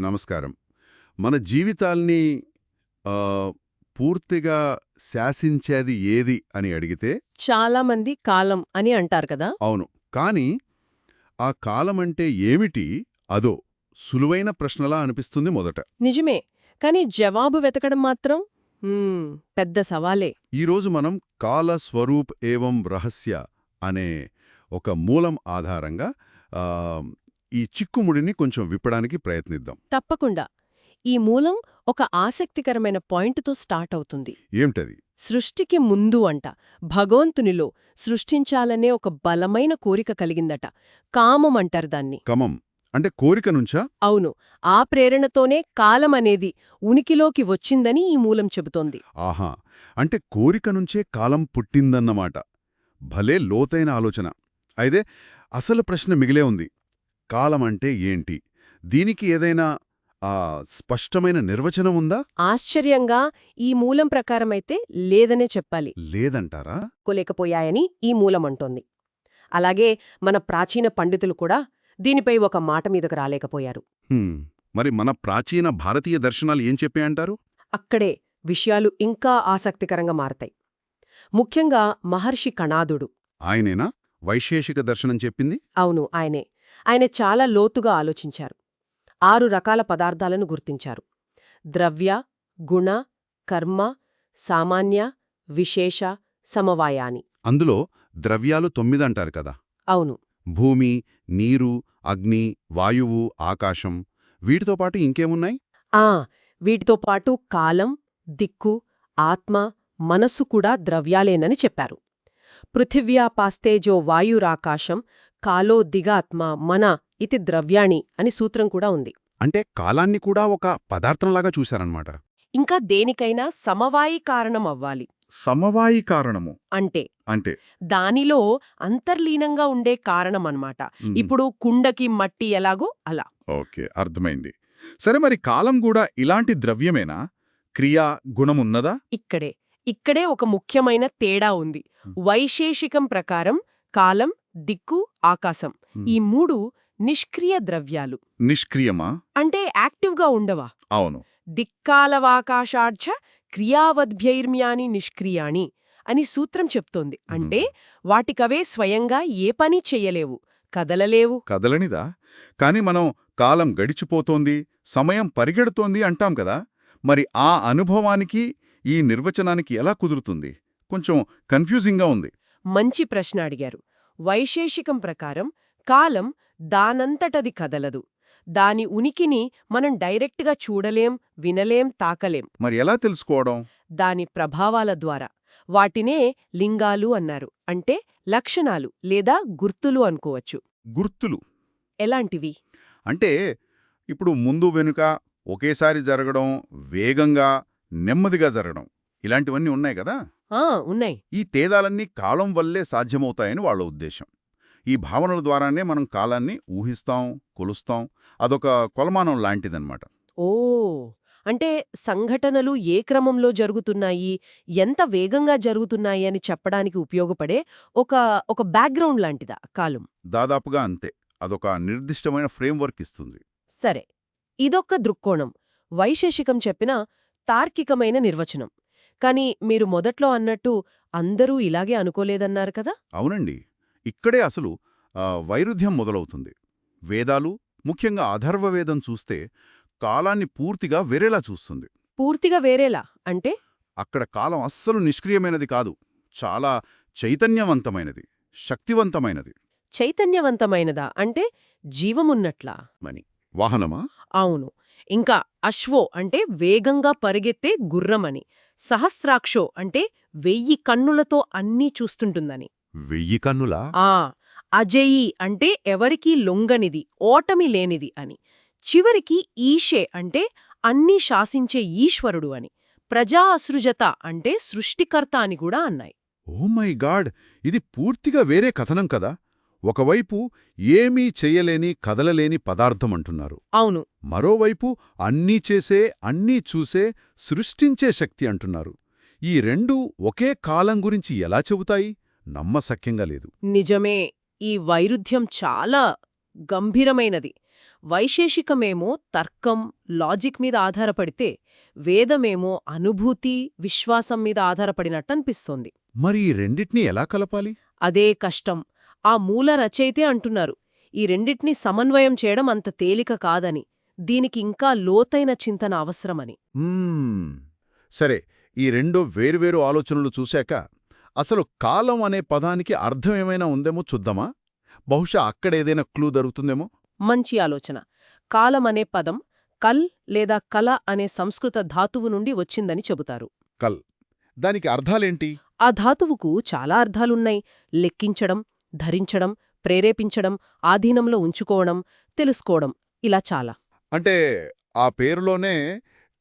నమస్కారం. మన జీవితాల్ని పూర్తిగా శాసించేది ఏది అని అడిగితే? చాలా మంది కాలం అని అంటారు కదా? అవును. కానీ ఆ కాలమంటే ఏమిటి? అదో సులువైన ప్రశ్నలా అనిపిస్తుంది మొదట. నిజమే. కానీ జవాబు వెతకడం మాత్రం పెద్ద సవాలే. ఈరోజు మనం కాల స్వరూప్ ఏవం రహస్య అనే ఒక మూలం ఆధారంగా ఈ చిక్కుముడిని కొంచెం విప్పడానికి ప్రయత్నిద్దాం. తప్పకుండా. ఈ మూలం ఒక ఆసక్తికరమైన పాయింట్తో స్టార్ట్ అవుతుంది. ఏమిటది? సృష్టికి ముందు అంట. భగవంతునిలో సృష్టించాలనే ఒక బలమైన కోరిక కలిగిందట. కామం అంటారు దాన్ని. కమం. అంటే కోరిక నుంచా? అవును. ఆ ప్రేరణతోనే కాలమనేది ఉనికిలోకి వచ్చిందని ఈ మూలం చెబుతోంది. ఆహా! అంటే కోరిక నుంచే కాలం పుట్టిందన్నమాట. భలే లోతైన ఆలోచన. అయితే అసలు ప్రశ్న మిగిలే ఉంది. కాలమంటే ఏంటి? దీనికి ఏదైనా ఆ స్పష్టమైన నిర్వచనం ఉందా? ఆశ్చర్యంగా ఈ మూలం ప్రకారమైతే లేదనే చెప్పాలి. లేదంటారా? లేకపోయాయని ఈ మూలమంటోంది. అలాగే మన ప్రాచీన పండితులు కూడా దీనిపై ఒక మాట మీదకు రాలేకపోయారు. మరి మన ప్రాచీన భారతీయ దర్శనాలు ఏం చెప్పాయంటారు? అక్కడే విషయాలు ఇంకా ఆసక్తికరంగా మారతాయి. ముఖ్యంగా మహర్షి కణాదుడు. ఆయనేనా? వైశేషిక దర్శనం చెప్పింది? అవును ఆయనే. ఆయన చాలా లోతుగా ఆలోచించారు. ఆరు రకాల పదార్థాలను గుర్తించారు. ద్రవ్య గుణ కర్మ సామాన్య విశేష సమవాయాని. అందులో ద్రవ్యాలు తొమ్మిదంటారు కదా. అవును. భూమి నీరు అగ్ని వాయువు ఆకాశం. వీటితో పాటు ఇంకేమున్నాయి? ఆ వీటితో పాటు కాలం దిక్కు ఆత్మ మనస్సు కూడా ద్రవ్యాలేనని చెప్పారు. పృథివ్యాపాస్తేజో వాయురాకాశం కాలో దిగాత్మ మన ఇతి ద్రవ్యాణి అని సూత్రం కూడా ఉంది. అంటే కాలాన్ని కూడా ఒక పదార్థంలాగా చూశారన్నమాట. ఇంకా దేనికైనా సమవాయి కారణం అవ్వాలి సమవాయి కారణము. అంటే అంటే దానిలో అంతర్లీనంగా ఉండే కారణమన్నమాట. ఇప్పుడు కుండకి మట్టి ఎలాగో అలా. ఓకే అర్థమైంది. సరే మరి కాలం కూడా ఇలాంటి ద్రవ్యమేనా? క్రియా గుణమున్నదా ఇక్కడే ఇక్కడే ఒక ముఖ్యమైన తేడా ఉంది. వైశేషికం ప్రకారం కాలం దిక్కు ఆకాశం. ఈ మూడు నిష్క్రియ ద్రవ్యాలు. నిష్క్రియమా? అంటే యాక్టివ్గా ఉండవా? అవును. దిక్కాలవాకాశాఢ్య క్రియావద్భ్యైర్మ్యాని నిష్క్రియాణి అని సూత్రం చెప్తోంది. అంటే వాటికవే స్వయంగా ఏ పని చెయ్యలేవు కదలలేవు. కదలనిదా? కాని మనం కాలం గడిచిపోతోంది సమయం పరిగెడుతోంది అంటాం కదా. మరి ఆ అనుభవానికి ఈ నిర్వచనానికి ఎలా కుదురుతుంది? కొంచెం కన్ఫ్యూజింగ్గా ఉంది. మంచి ప్రశ్న అడిగారు. వైశేషికం ప్రకారం కాలం దానంతటది కదలదు. దాని ఉనికిని మనం డైరెక్ట్గా చూడలేం వినలేం తాకలేం. మరి ఎలా తెలుసుకోవడం? దాని ప్రభావాల ద్వారా. వాటినే లింగాలు అన్నారు. అంటే లక్షణాలు లేదా గుర్తులు అనుకోవచ్చు. గుర్తులు. ఎలాంటివి? అంటే ఇప్పుడు ముందు వెనుక ఒకేసారి జరగడం వేగంగా నెమ్మదిగా జరగడం ఇలాంటివన్నీ ఉన్నాయి కదా? ఉన్నాయి. ఈ తేదాలన్నీ కాలం వల్లే సాధ్యమవుతాయని వాళ్ళ ఉద్దేశం. ఈ భావనల ద్వారానే మనం కాలాన్ని ఊహిస్తాం కొలుస్తాం. అదొక కొలమానం లాంటిదన్నమాట. ఓ! అంటే సంఘటనలు ఏ క్రమంలో జరుగుతున్నాయి? ఎంత వేగంగా జరుగుతున్నాయి అని చెప్పడానికి ఉపయోగపడే ఒక ఒక బ్యాక్గ్రౌండ్ లాంటిదా కాలం? దాదాపుగా అంతే. అదొక నిర్దిష్టమైన ఫ్రేమ్వర్క్ ఇస్తుంది. సరే. ఇదొక్క దృక్కోణం. వైశేషికం చెప్పిన తార్కికమైన నిర్వచనం. కాని మీరు మొదట్లో అన్నట్టు అందరూ ఇలాగే అనుకోలేదన్నారు కదా? అవునండి. ఇక్కడే అసలు వైరుధ్యం మొదలవుతుంది. వేదాలు ముఖ్యంగా అథర్వవేదం చూస్తే కాలాన్ని పూర్తిగా వేరేలా చూస్తుంది. పూర్తిగా వేరేలా? అంటే? అక్కడ కాలం అస్సలు నిష్క్రియమైనది కాదు. చాలా చైతన్యవంతమైనది. శక్తివంతమైనది. చైతన్యవంతమైనదా? అంటే జీవమున్నట్లా? మని వాహనమా? అవును. ఇంకా అశ్వో అంటే వేగంగా పరిగెత్తే గుర్రమని సహస్రాక్షో అంటే వెయ్యి కన్నులతో అన్నీ చూస్తుంటుందని. వెయ్యి కన్నులా? ఆ అజయి అంటే ఎవరికీ లొంగనిది ఓటమి లేనిది అని. చివరికి ఈషే అంటే అన్నీ శాసించే ఈశ్వరుడు అని. ప్రజా అసృజత అంటే సృష్టికర్త అని కూడా అన్నాయి. Oh my god! ఇది పూర్తిగా వేరే కథనం కదా? ఒకవైపు ఏమీ చెయ్యలేని కదలలేని పదార్థం అంటున్నారు అవును. మరోవైపు అన్నీ చేసే అన్నీ చూసే సృష్టించే శక్తి అంటున్నారు. ఈ రెండూ ఒకే కాలం గురించి ఎలా చెబుతాయి? నమ్మశక్యంగా లేదు. నిజమే. ఈ వైరుధ్యం చాలా గంభీరమైనది. వైశేషికమేమో తర్కం లాజిక్ మీద ఆధారపడితే వేదమేమో అనుభూతి విశ్వాసం మీద ఆధారపడినట్టు అనిపిస్తోంది మరి ఈ రెండిటినీ ఎలా కలపాలి? అదే కష్టం. ఆ మూల రచయితే అంటున్నారు. ఈ రెండిటినీ సమన్వయం చేయడం అంత తేలిక కాదని దీనికి ఇంకా లోతైన చింతన అవసరమని. సరే ఈ రెండు వేరువేరు ఆలోచనలు చూశాక అసలు కాలం అనే పదానికి అర్థం ఏమైనా ఉందేమో చూద్దామా? బహుశా అక్కడేదైనా క్లూ దొరుకుతుందేమో? మంచి ఆలోచన. కాలం అనే పదం కల్ లేదా కల అనే సంస్కృత ధాతువు నుండి వచ్చిందని చెబుతారు. కల్. దానికి అర్థాలేంటి? ఆ ధాతువుకు చాలా అర్థాలున్నాయి. లెక్కించడం ధరించడం ప్రేరేపించడం ఆధీనంలో ఉంచుకోవడం తెలుసుకోవడం ఇలా చాలా. అంటే ఆ పేరులోనే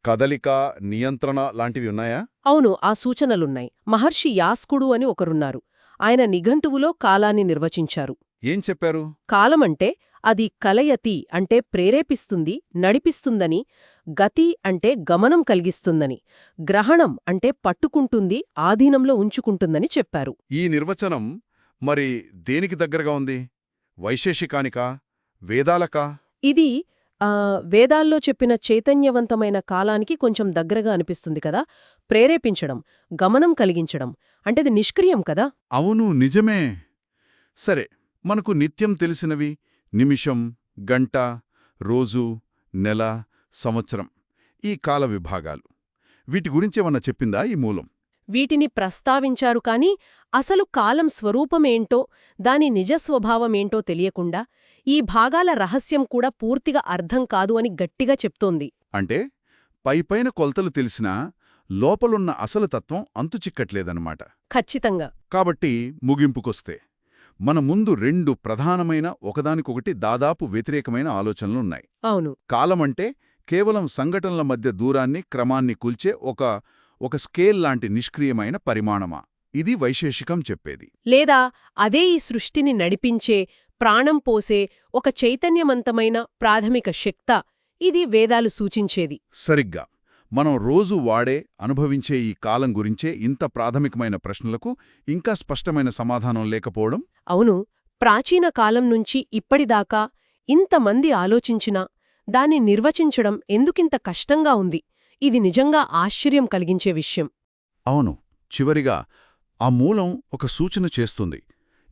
కదలిక నియంత్రణ లాంటివి ఉన్నాయా? అవును ఆ సూచనలున్నాయి. మహర్షి యాస్కుడు అని ఒకరున్నారు. ఆయన నిఘంటువులో కాలాన్ని నిర్వచించారు. ఏం చెప్పారు? కాలమంటే అది కలయతి అంటే ప్రేరేపిస్తుంది నడిపిస్తుందని గతి అంటే గమనం కలిగిస్తుందని గ్రహణం అంటే పట్టుకుంటుంది ఆధీనంలో ఉంచుకుంటుందని చెప్పారు. ఈ నిర్వచనం మరి దేనికి దగ్గరగా ఉంది? వైశేషికానికా? వేదాలకా? ఇది ఆ, వేదాల్లో చెప్పిన చైతన్యవంతమైన కాలానికి కొంచెం దగ్గరగా అనిపిస్తుంది కదా? ప్రేరేపించడం గమనం కలిగించడం అంటే అది నిష్క్రియం కదా? అవును నిజమే. సరే మనకు నిత్యం తెలిసినవి నిమిషం గంట రోజు నెల సంవత్సరం ఈ కాల విభాగాలు. వీటి గురించేమన్నా చెప్పిందా ఈ మూలం? వీటిని ప్రస్తావించారు కాని అసలు కాలం స్వరూపమేంటో దాని నిజ స్వభావమేంటో తెలియకుండా ఈ భాగాల రహస్యం కూడా పూర్తిగా అర్థం కాదు అని గట్టిగా చెప్తోంది. అంటే పైపైన కొలతలు తెలిసినా లోపలున్న అసలు తత్వం అంతుచిక్కట్లేదన్నమాట ఖచ్చితంగా. కాబట్టి ముగింపుకొస్తే మన ముందు రెండు ప్రధానమైన ఒకదానికొకటి దాదాపు వ్యతిరేకమైన ఆలోచనలున్నాయి. అవును. కాలమంటే కేవలం సంఘటనల మధ్య దూరాన్ని క్రమాన్ని కూల్చే ఒక ఒక స్కేల్ లాంటి నిష్క్రియమైన పరిమాణమా? ఇది వైశేషికం చెప్పేది. లేదా అదే ఈ సృష్టిని నడిపించే ప్రాణం పోసే ఒక చైతన్యవంతమైన ప్రాథమిక శక్త ఇది వేదాలు సూచించేది. సరిగ్గా. మనం రోజు వాడే అనుభవించే ఈ కాలం గురించే ఇంత ప్రాథమికమైన ప్రశ్నలకు ఇంకా స్పష్టమైన సమాధానం లేకపోవడం? అవును. ప్రాచీన కాలం నుంచి ఇప్పటిదాకా ఇంతమంది ఆలోచించినా దాన్ని నిర్వచించడం ఎందుకింత కష్టంగా ఉంది? ఇది నిజంగా ఆశ్చర్యం కలిగించే విషయం. అవును చివరిగా ఆ మూలం ఒక సూచన చేస్తుంది.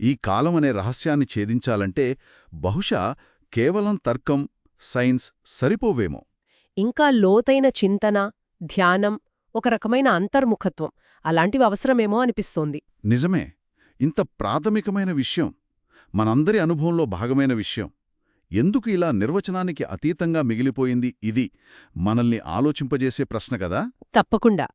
ఈ కాలం అనే రహస్యాన్ని ఛేదించాలంటే బహుశా కేవలం తర్కం సైన్స్ సరిపోవేమో. ఇంకా లోతైన చింతన ధ్యానం ఒక రకమైన అంతర్ముఖత్వం. అలాంటివి అవసరమేమో అనిపిస్తోంది. నిజమే ఇంత ప్రాథమికమైన విషయం మనందరి అనుభవంలో భాగమైన విషయం. ఎందుకు ఇలా నిర్వచనానికి అతీతంగా మిగిలిపోయింది ఇది? మనల్ని ఆలోచింపజేసే ప్రశ్న కదా. తప్పకుండా.